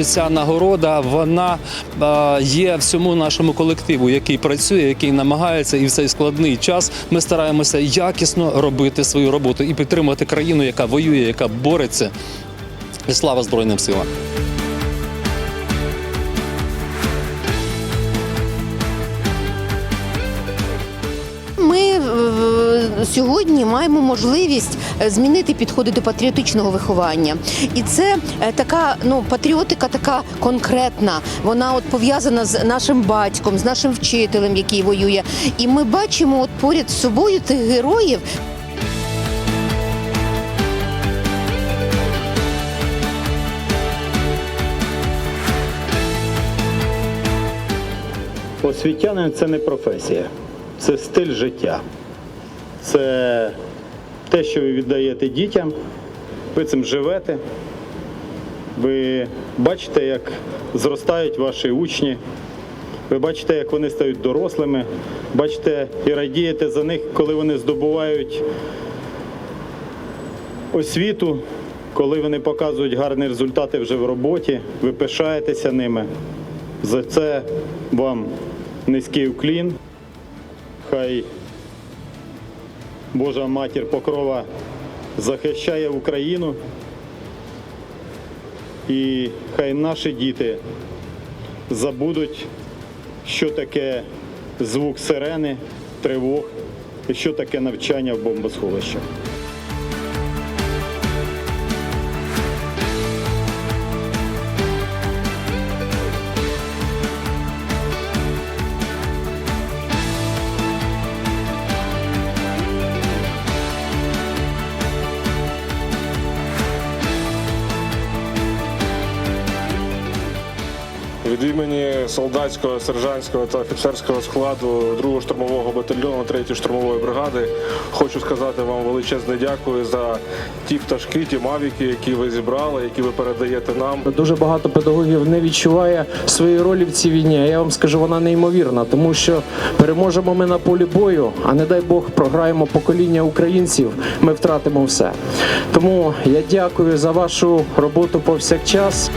ця нагорода вона е, є всьому нашому колективу, який працює, який намагається, і в цей складний час ми стараємося якісно робити свою роботу і підтримати країну, яка воює, яка бореться. І слава Збройним силам. Сьогодні маємо можливість е, змінити підходи до патріотичного виховання, і це е, така ну патріотика, така конкретна. Вона от пов'язана з нашим батьком, з нашим вчителем, який воює. І ми бачимо от поряд з собою тих героїв, Освітянин це не професія, це стиль життя. Це те, що ви віддаєте дітям, ви цим живете. Ви бачите, як зростають ваші учні, ви бачите, як вони стають дорослими, бачите і радієте за них, коли вони здобувають освіту, коли вони показують гарні результати вже в роботі, ви пишаєтеся ними. За це вам низький уклін. Хай Божа матір Покрова захищає Україну. І хай наші діти забудуть, що таке звук сирени, тривог і що таке навчання в бомбосховищах. Від імені солдатського, сержантського та офіцерського складу 2-го штурмового батальйону 3-ї штурмової бригади хочу сказати вам величезне дякую за ті пташки, ті мавіки, які ви зібрали, які ви передаєте нам. Дуже багато педагогів не відчуває своєї ролі в цій війні. Я вам скажу, вона неймовірна, тому що переможемо ми на полі бою, а не дай Бог програємо покоління українців. Ми втратимо все. Тому я дякую за вашу роботу повсякчас.